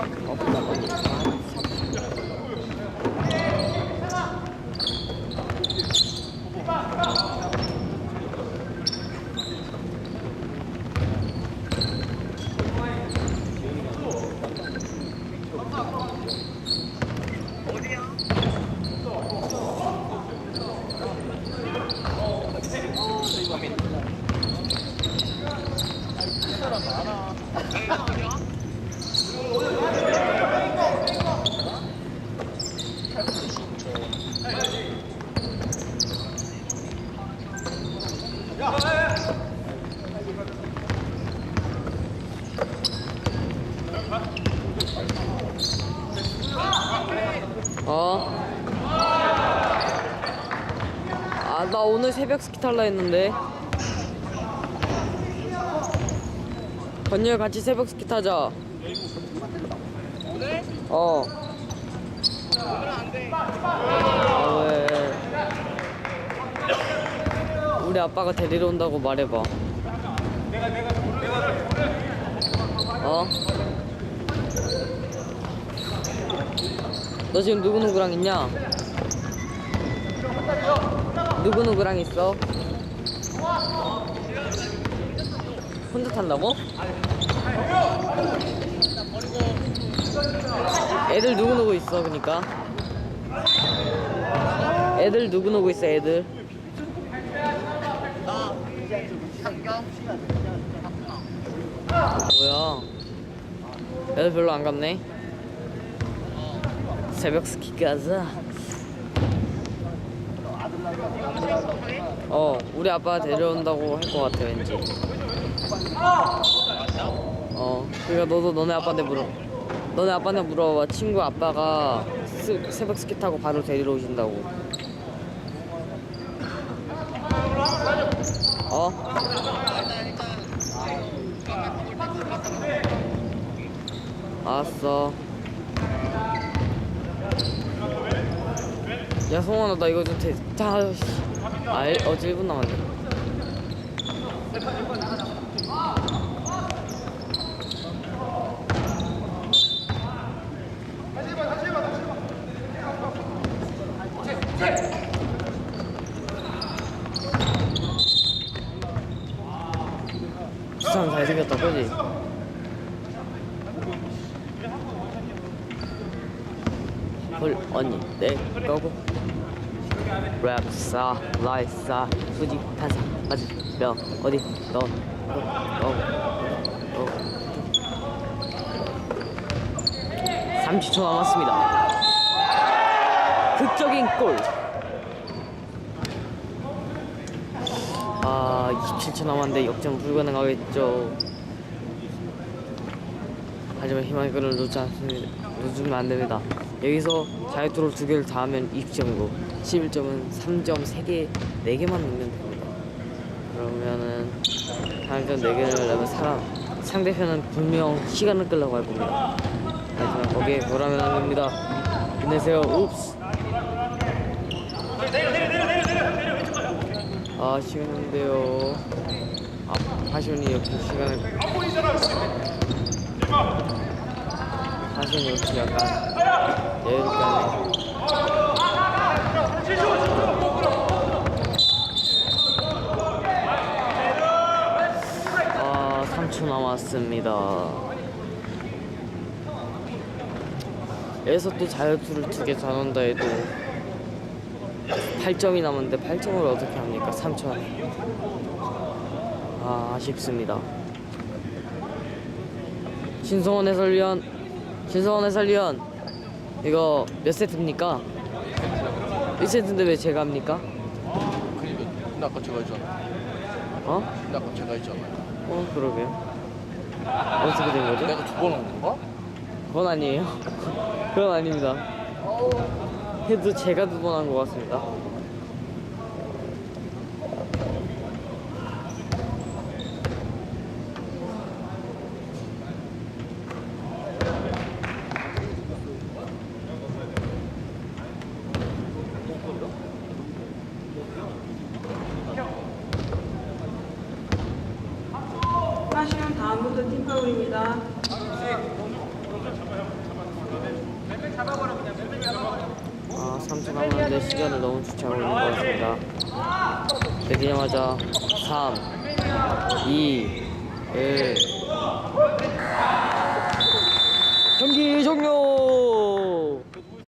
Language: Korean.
Opa. 아, 나 오늘 새벽 스키 탈라 했는데. 건열 같이 새벽 스키 타자. 어. 아, 왜? 우리 아빠가 데리러 온다고 말해봐. 어? 너 지금 누구 누구랑 있냐? 누구 누구랑 있어? 혼자 탄다고? 애들 누구 누구 있어 그니까? 애들 누구 누구 있어 애들? 뭐야? 애들 별로 안 갔네? 새벽 스키 가자 어 우리 아빠 데려온다고 할 것 같아 왠지. 어 그러니까 너도 너네 아빠한테 물어. 너네 아빠한테 물어봐. 친구 아빠가 스, 새벽 스키 타고 바로 데리러 오신다고. 어? 알았어 야 성원아 나 이거 좀 대... 자, 씨. 아 일- 어제 1분 남았네 수상 잘생겼다 그지? 헐 언니 내 거고 랩사 라이사 수지 탄사 맞지 명 어디 너 너, 너, 너. 30초 남았습니다 극적인 골 아, 27초 남았는데 역전 불가능하겠죠. 하지만 희망의 끈을 놓지 않습니다. 놓치면 안 됩니다. 여기서 자유투를 두 개를 다 하면 20점이고 11점은 3점 3개, 4개만 넣으면 됩니다. 그러면은 3점 4개를 넣으면 사람, 상대편은 분명 시간을 끌려고 할 겁니다. 하지만 거기에 보라면 안 됩니다. 힘내세요. 읍스. 아 시간인데요. 아 파션이 이렇게 시간을 파션이 이렇게 약간 여유롭게 하네. 아 3초 남았습니다. 여기서 또 자유투를 두 개다 넣는다 해도 8점이 남았는데 8점을 어떻게 합니까? 3천. 아, 아쉽습니다. 신성원 해설위원, 신성원 해설위원, 이거 몇 세트입니까? 1세트인데 왜 제가 합니까? 그니까 근데 아까 제가 했잖아. 어? 근데 아까 제가 했잖아. 어, 그러게요. 어떻게 된 거죠? 내가 두번온 건가? 그건 아니에요. 그건 아닙니다. 해도 제가 두 번 한 것 같습니다. 아무도 팀파울입니다. 아, 3점 하는데 시간을 너무 주차하고 있는 것 같습니다. 되기자마자 3, 2, 1. 경기 종료!